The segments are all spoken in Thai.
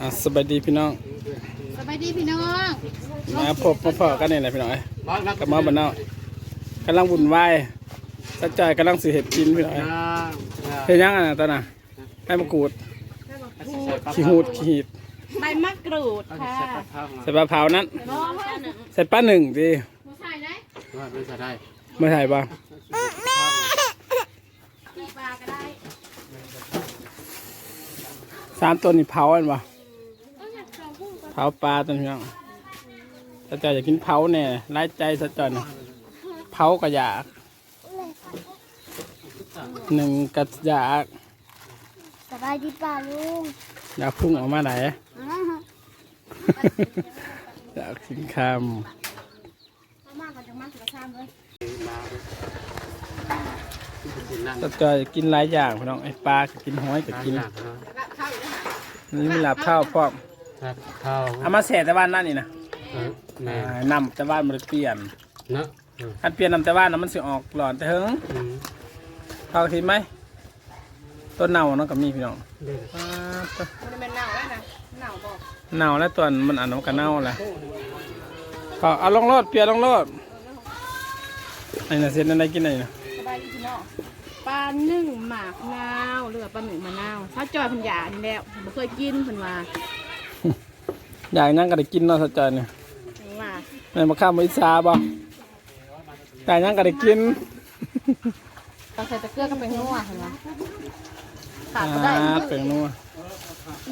อะสบายดีพี่น้องสบายดีพี่น้องมาพบมาพอกันนี่แหละพี่น้องเอ้ยกับหมาบ้านนอกกำลังวุ่นวายสัจจอยกำลังสิเห็ดกินพี่น้องเอ้ยเฮ็ดยังอะนะตอนน่ะให้มะกรูดขี้หูดขี้หีดใบมะกรูดค่ะใส่ปลาเผานั้นน้องค่ะหนึ่งใส่ปลาหนึ่งดิผู้ชายไหนไม่ใช่ได้เมื่อไหร่บ้างตีปลาก็ได้ สามตัวนี่เผาอันวะเผาปลาตัวนี้พี่น้องสัจจอยอยากกินเผาแน่ไล่ใจสัจจอยนะเผาก็อยากหนึ่งก็อยากสบายดีป่าลุงอยากพุ่งออกมาไหนอ้าวอยากกินคเอามากกว่าจะมากกว่าข้ามเลยำสัจจอยกินหลายอย่างพี่น้องไอ้ปลาก็กินหอยก็กิน นี่มีหลับข้าวพร้อมครับข้าวเอามาแส่แต่บ้านนั่นนี่นะแม่อ่านำแต่บ้านมันเปลี่ยน เนาะอันเปลี่ยนนำแต่บ้านนะมันสิออกหลอนแต่เฮิงเข้าทีไหมต้นเน่าเนาะก็มีพี่น้องอ่าต้นมันเป็นหนาวแล้วนะหนาวบอกเน่าแล้วตัวมันอันนั้นมันก็เน่าแหละก็เอาลงรถเปลี่ยนลงรถไอ้น่ะเส้นอะไรกินไอ้น่ะสบายดีพี่น้อง ปลาหนึ่งหมากนาวหรือว่าปลาหนึ่งมะนาวถ้าจอยเพันหยานี่แล้วผมเคยกินเพิ่นว่าอยากนั่งก็ได้กินเนาะสัจจอยเนี่ยเพิ่นว่าแม่มาข้ามมาอิสาบ่แต่ยังก็ได้กิน เราใส่ตะเกียบก็เป็นนัวเพิ่นว่าขาอ่าดก็ได้เป็นนัว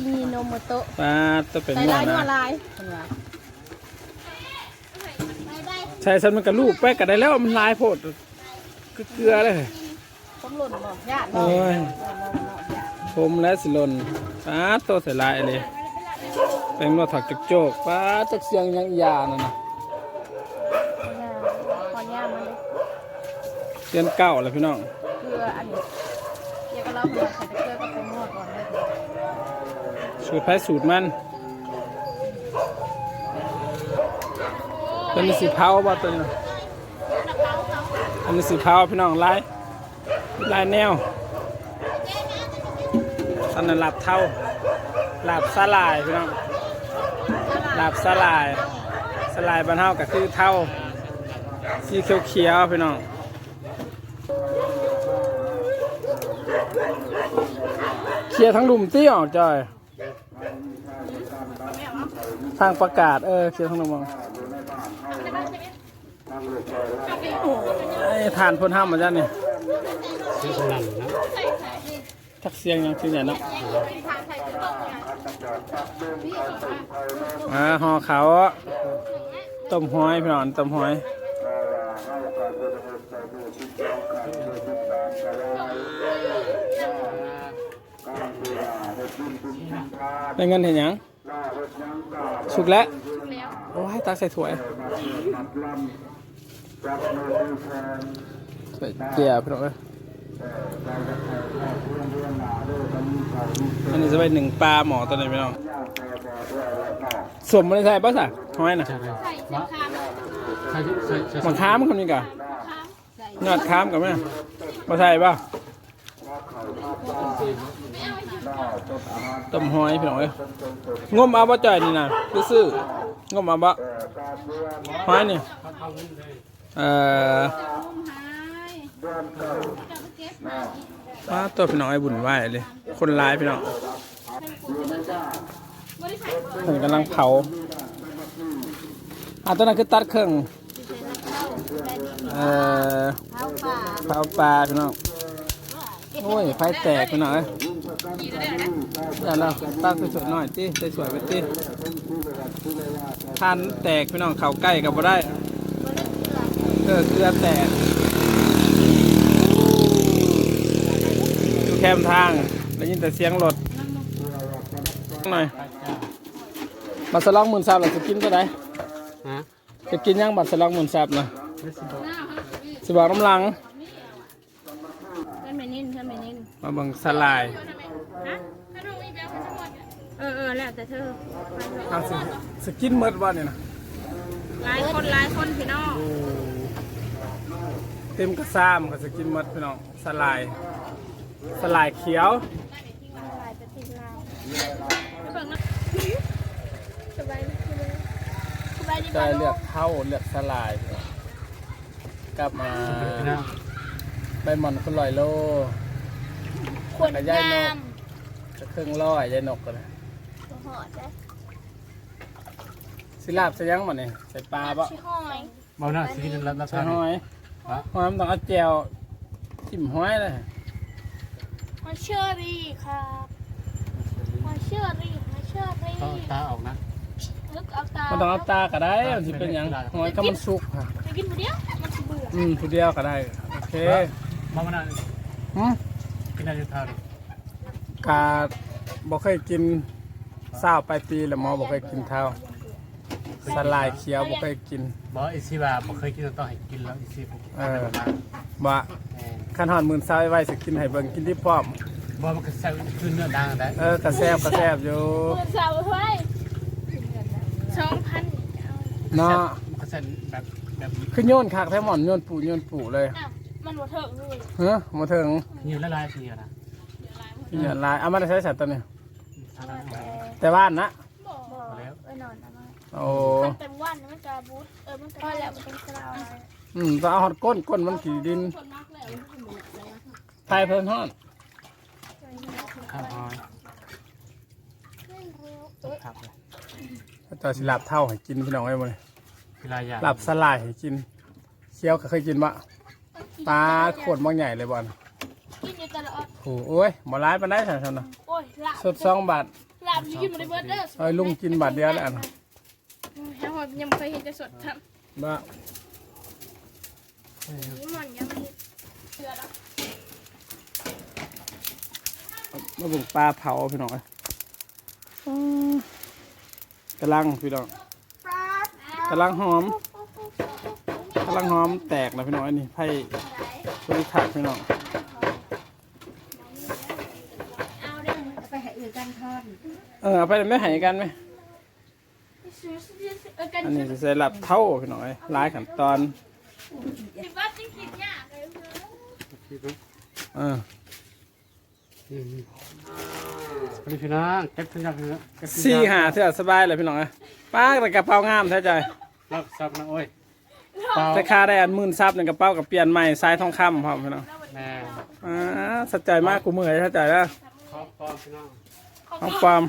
มีโนโมโตะปลาตัวเป็นใส่นัวลายนัวนะลายเพิ่นว่าใช่ฉันมันกับลูกแป๊กกันได้แล้วมันลายโพดคือเกลือเลย ต้องหล่นบ่ญาติบ่โอ้ยเนาะเนาะเนาะญาติผมและสิลนป้าโตใส่ลายเลยเป็นนวดถักจุกโจกป้าจักเสียงยังยานั่นนะขอญาตมันเลยเดือนเก้าแล้วพี่น้องเกลืออันนี้เดี๋ยวก็เราเพิ่นใส่ตะเกียบก็เป็นนัวก่อนเลยสูตรไผ่สูตรมันตัวนี้สีเผาบ่ตัวนี้น่ะอันนี้สีเผาพี่น้องลาย ลายแนวอันนั้นหลับเท่าหลับสลายพี่น้องหลับสลายสลายบานเทาก็คือเท่าสีเขียวๆพี่น้องเคลียร์ทั้งหลุมตี้ออกจอยทางประกาศ เออเคลียร์ทั้งหลุมออกไอ้ฐานพ่นห้ามมาจ้ะนี่ ชื่อคนนั้นนะทักเสียงยังคืออย่างเนาะอ่าห่อเขาวต้มหอยพี่น้องต้มหอยเป็นเงินเห็นหยังสุกแล้วโอ้ยตักใส่ถ้วยใส่เกียร์พี่น้องเอ้ย อันนี้จะไปหนึ่งปลาหมอตัวไหนพี่น้องสวมมันใส่ป่ะสะหอยน่ะใช่ไหมวะใช่ใช่ใช่หมังค้ามคนนี้กะยอดค้ามกับแม่มาใส่ป่ะต้มหอยพี่น้องเอ้ยงมเอาบ่จ่อยนี่นะซื้อๆงมเอาบ่หอยนี่เอ่อ มาตัวพี่น้องไอ้บุญไหวเลย คนร้ายพี่น้องเพิ่นกำลังเผาอะตัวนั้นคือตัดเครื่องเอ่อเผาปลาพี่น้องโอ้ยไฟแตกพี่น้องเอ้ยเดี๋ยวเราตั้งสวยๆหน่อยติสวยๆไปติทานแตกพี่น้องเขาใกล้กับบ่ได้เออเกลือแตก แคมทางได้ยินแต่เสียงรถหน่อยบัตรสลองหมื่นซับเราจะกินก็ได้ฮะจะกินยังบัตรสลองหมื่นซับนะไม่สิบอกสิบอกน้ำลังเพื่อนไม่นิ่นเพื่อนไม่นิ่นมาเบิ่งสลายฮะเออเออแล้วแต่เธอเอาสิสกินเมดว่านี่นะหลายคนหลายคนพี่น้องเต็มกระซ้ามกับสกินเมดพี่น้องสลาย สลายเขียวลายเวแต่เลือกเท่าเลือกสลาย กลับมาใบหม่อนคนลอยโลขวดนกจะเครื่องลอยยายนกกันนะสิลาบใส่ยังหมดเนี่ยใส่ปลาปะเบาหน้าสิกินรับรับใส่หอยหอยมันต้องเอาแจวจิ้มหอยเลย มาเชอรี่ครับมาเชอรี่มาเชอรี่ต้องตาออกนะลึกเอาตามันต้องเอาตาก็ได้มันสิเป็นหยังหอยก็มันสุกค่ะจะกินผู้เดียวมันสิเบื่ออืมผู้เดียวก็ได้ โอเคมองมาหน้าหืมกินได้ทานกาบ่เคยกินเศร้าไปลายปีแล้วหมอบ่เคยกินเท่าสลายเขียวบ่เคยกินบอกอีซีว่าบ่เคยกินต้องให้กินแล้วอีซีเออว่า ขันหอนหมื่นเศร้าไว้สิกินให้เบิ่งกินที่พร้อมบ่มันก็ใส่คือเนื้อดังได้เออกระแซบกระแซบอยู่เบื่อสาวเฮ้ยสองพันเนาะมันก็ใส่แบบแบบคือโยนคักแท้หมอนโยนปูโยนปูเลยอ้าวมันหัวเถิงเลยเฮ้อมาถึงนี่ละลายทีนะเหยื่อลายเอามาได้ใช้สัตว์ตัวนี้ทานนั้นแต่บ้านนะบอกแล้วเออนอนนะมาโอ้มันเป็นวันมันจะบูทเออมันก็แล้วมันเป็นสลาวอะไรอืมต้องเอาหอดก้นก้นมันขี่ดิน คนมากแล้วมันเป็นแบบไหนอะ ไทยเพิ่นฮอดข้าวหอยไม่รู้เออครับเลยต่อสิลาบเท่าให้กินพี่น้องไอ้บ่นี่คือลายยาลาบสลายให้กินเคี้ยวก็เคยกินบ่ปลาโคตรบ่ใหญ่เลยบ่น่ะกินอยู่ตลอดโอ้โอ้ยบ่ร้ายปานใดซั่นน่ะโอ้ยลาบสดสองบาทลาบกินมาได้เบิร์ดเด้อเอ้ยลุงกินบาทเดียวแล้วอันน่ะแฮมยังไม่เคยเห็นจะสดทบ่ำนี่มันยังไม่เชื่อแล้ว มาเบิ่งปลาเผาพี่น้องเอ้ยอืมกำลังพี่น้องกำลังหอมกำลังหอมแตกแล้วพี่น้องอันนี้ไผ่บริถักพี่น้องเอาเด้อไปให้อื่นกันทอดเออเอาไปไม่หายกันไหมซื้อซื้อเออกันอันนี้จะใส่หลับเท่าพี่น้องเอ้ยหลายขั้นตอนสิว่า จริงจริงเนี่ยเลยเออพี่น้องเก็บทุกอย่างเลยสี่หาเสื้อสบายเลยพี่น้องเอ้ยป้าแต่กระเป๋างามแท้ใจรับซับนะโอ้ยเปล่าแต่ค่าได้อันหมื่นซับในกระเป๋ากับเปลี่ยนใหม่สายทองคำพร้อมพี่น้องแม่อ่าสนใจมากกูมือให้สนใจแล้วขอบปอมพี่น้องเอาความ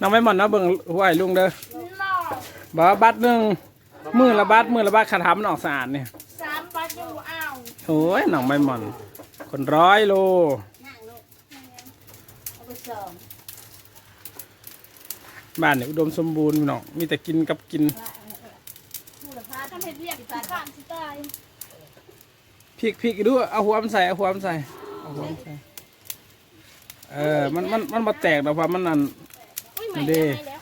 น้องไม่หมอนนะเบิ่งหัวไอ้ลุงเด้อหม้อบอกว่าบัตรหนึ่งมือละบัตรมือละบัตรคาถามันออกสะอาดเนี่ย สามบาทยังเอา โอ้ยหน้องไม่หมอน คนร้อยโลบ้านเนี่ยอุดมสมบูรณ์พี่น้องมีแต่กินกับกินพาทำเห็ดเรียกข้ามสิตายพริกพริกดูเอาหัวมันใส่เอาหัวมันใส่เอาหัวมันใส่เออมันมันมันบ่แตกดอกเพราะมันนั่นอุ้ยใหม่ดีได้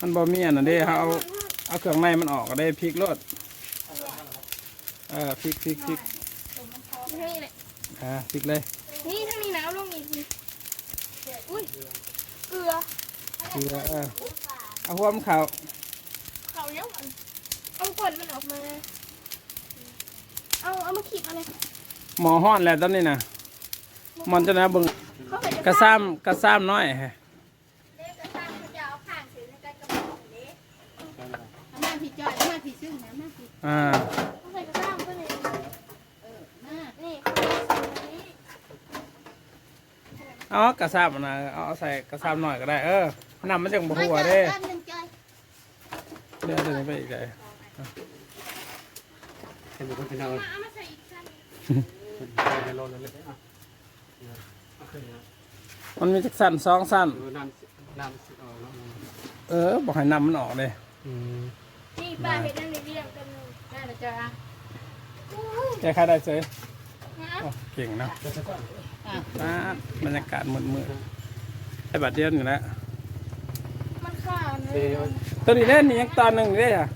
มันบ่มีอันนั้นเด้เอาเอาเครื่องในมันออกก็ได้พริกรสเออพริกพริกพริก นี่แหละอ่าพริกเลยนี่ถ้ามีน้ำลงอีกนี่อุ้ยเกลือเกลือเออเอาหัวมันเข้าเขาเนี้ยมันเอาขวดมันออกมา เอาเอามาขีดอะไรหมอฮ้อนแล้วตอนนี้น่ะมันจะนะเบิ่งเขาเคยจะกระซ้ำกระซ้ำน้อยแฮะเด็กกระซังเขาจะเอา เอากระซ้ำนะเอาใส่กระซ้ำหน่อยก็ได้ เออน้ำมันจังบ่หัวเด้ด้านหนึ่งจอยเดี๋ยวเดี๋ยวไปอีกเลยเห็นดูพี่น้องเอามาใส่อีกชั้นในโลเลยเลยอะโอเคนะมันมีจักสั้นสองสั้นดูน้ำน้ำสิออกแล้วเออบอกให้น้ำมันออกเลยอืมนี่ป้าเห็นนั่นในเรียงกันหนึ่งได้แล้วจ้าแกใครได้เฉยนะ โอ้เก่งเนาะเดี๋ยวจะก่อนอะอ่าบรรยากาศมืดๆไอ้บัดเดียวอยู่แล้วมันข้าวนะเดี๋ยวตัวนี้เล่นนี่ยังตอนหนึ่งเลยอะ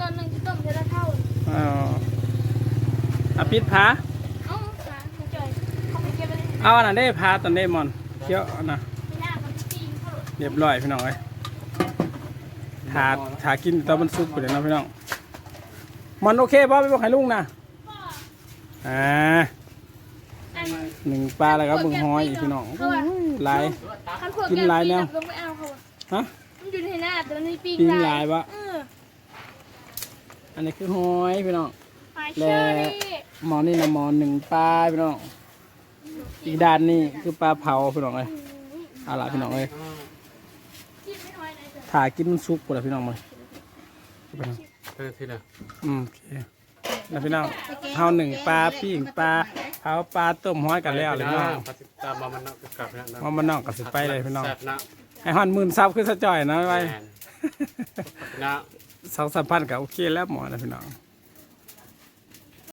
ตอนหนึ่งที่ต้มจะได้เท่าอ๋ออาปิดพาเอ้าค่ะคุณจอยเขาไปเก็บไปเลยเอาอันนั้นได้พาตอนได้มอนเคี้ยวอันนะไม่น่ามันจีนเขาหรอกเรียบร้อยพี่น้องเอ้ยถาถากินตอนมันสุกไปเลยนะพี่น้อง มันโอเคป่ะไปบอกให้ลุงนะ อ่าอันหนึ่งปลาแล้วก็เบึงห้อยอีกพี่น้องโอ้ยหลาย คันพวกกินหลายแนว ลงไปเอาเขาอะฮะมันอยู่ในหน้าแต่มันมีปีกปิ้งหลายปะเอออันนี้คือห้อยพี่น้องปลาเชอรี่หมอนี่นะหมอหนึ่งปลาพี่น้อง อีกด้านนี่คือปลาเผาพี่น้องเลยเอาล่ะพี่น้องเลยกินไม่น้อยเลยจ้ะถ่ากินมันซุปหมดแล้วพี่น้องเลยพี่น้องเออที่ไหนอืมโอเค แล้วพี่น้องเฮาหนึ่งปลาปิ้งปลาเผาปลาต้มห้อยกันแล้วเลยพี่น้องปฏิตามมามันนักกลับนะมามันนอกกับสิไปเลยพี่น้องแซ่บนะไอ้ฮอนหมื่นซับคือสะจ่อยนะไว้แมนนะ สองสามพันกับโอเคแล้วหมอนะพี่น้อง